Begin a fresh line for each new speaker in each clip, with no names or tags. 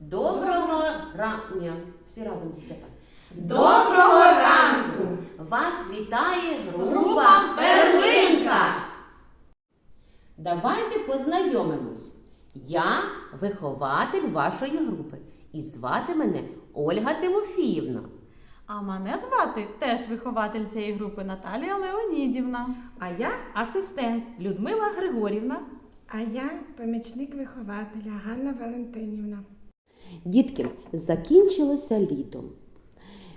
Доброго ранку. Всі разом, дівчата.
Доброго ранку!
Вас вітає група
Група
Перлинка. Давайте познайомимось. Я вихователь вашої групи. І звати мене Ольга Тимофіївна.
А мене звати теж вихователь цієї групи Наталія Леонідівна.
А я асистент Людмила Григорівна.
А я помічник вихователя Ганна Валентинівна.
Дітки, закінчилося літо.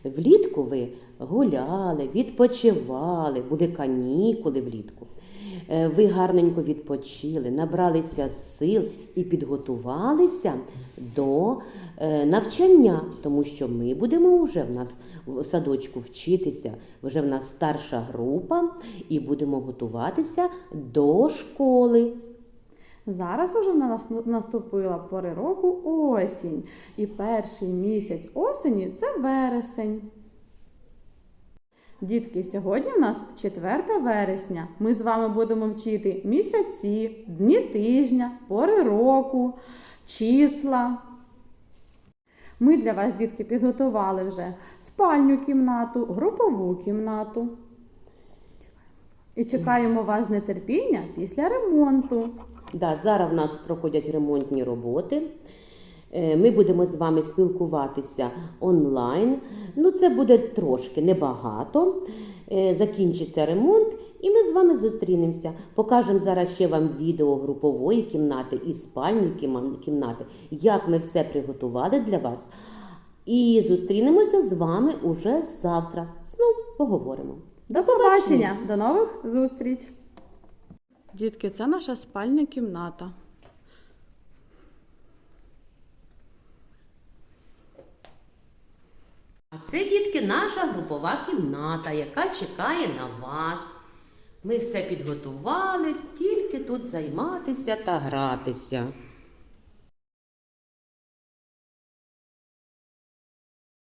Влітку ви гуляли, відпочивали, були канікули влітку. Е, Ви гарненько відпочили, набралися сил і підготувалися до е, навчання, тому що ми будемо вже в нас в садочку вчитися, вже в нас старша група, і будемо готуватися до школи.
Зараз уже в нас наступила пори року осінь. І перший місяць осені це вересень. Дітки, сьогодні в нас 4 вересня. Ми з вами будемо вчити місяці, дні тижня, пори року, числа. Ми для вас, дітки, підготували вже спальню кімнату, групову кімнату. І чекаємо вас з нетерпіння після ремонту.
Да, зараз в нас проходять ремонтні роботи. Е, Ми будемо з вами спілкуватися онлайн. Ну, це буде трошки небагато. Е, Закінчиться ремонт, і ми з вами зустрінемося. Покажемо зараз ще вам відео групової кімнати і спальні кімнати, як ми все приготували для вас. І зустрінемося з вами уже завтра. Знов поговоримо.
До побачення, до нових зустріч. Дітки, це наша спальня кімната.
А це, дітки, наша групова кімната, яка чекає на вас. Ми все підготували, тільки тут займатися та гратися.